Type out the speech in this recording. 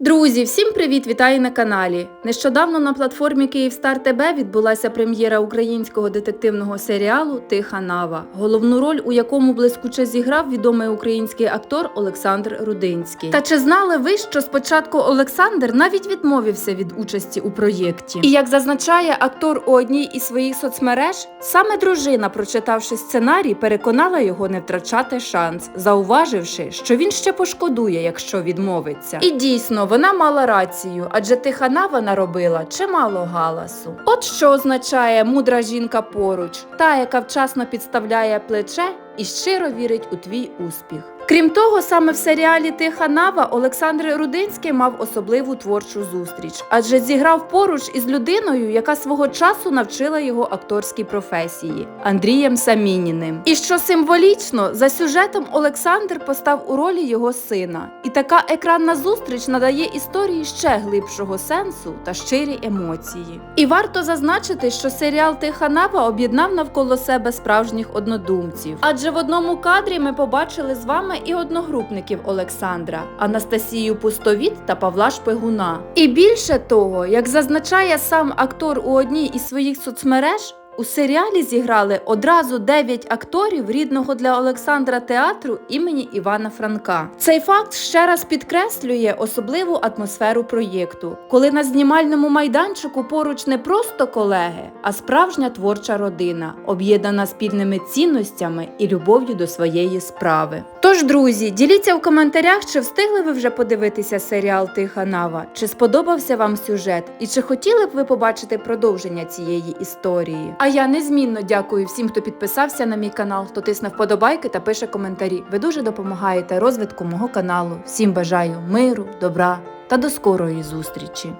Друзі, всім привіт! Вітаю на каналі. Нещодавно на платформі Київстар ТБ відбулася прем'єра українського детективного серіалу Тиха Нава, головну роль у якому блискуче зіграв відомий український актор Олександр Рудинський. Та чи знали ви, що спочатку Олександр навіть відмовився від участі у проєкті? І як зазначає актор у одній із своїх соцмереж, саме дружина, прочитавши сценарій, переконала його не втрачати шанс, зауваживши, що він ще пошкодує, якщо відмовиться. І дійсно, вона мала рацію, адже тихана вона робила чимало галасу. От що означає мудра жінка поруч, та, яка вчасно підставляє плече і щиро вірить у твій успіх. Крім того, саме в серіалі Тиха Нава Олександр Рудинський мав особливу творчу зустріч, адже зіграв поруч із людиною, яка свого часу навчила його акторській професії Андрієм Самініним. І що символічно, за сюжетом Олександр постав у ролі його сина. І така екранна зустріч надає історії ще глибшого сенсу та щирі емоції. І варто зазначити, що серіал Тиха Нава об'єднав навколо себе справжніх однодумців. Адже в одному кадрі ми побачили з вами і одногрупників Олександра Анастасію Пустовіт та Павла Шпигуна. І більше того, як зазначає сам актор у одній із своїх соцмереж. У серіалі зіграли одразу 9 акторів рідного для Олександра театру імені Івана Франка. Цей факт ще раз підкреслює особливу атмосферу проєкту, коли на знімальному майданчику поруч не просто колеги, а справжня творча родина, об'єднана спільними цінностями і любов'ю до своєї справи. Тож, друзі, діліться в коментарях, чи встигли ви вже подивитися серіал Тиха Нава, чи сподобався вам сюжет, і чи хотіли б ви побачити продовження цієї історії. А я незмінно дякую всім, хто підписався на мій канал, хто тисне вподобайки та пише коментарі. Ви дуже допомагаєте розвитку мого каналу. Всім бажаю миру, добра та до скорої зустрічі.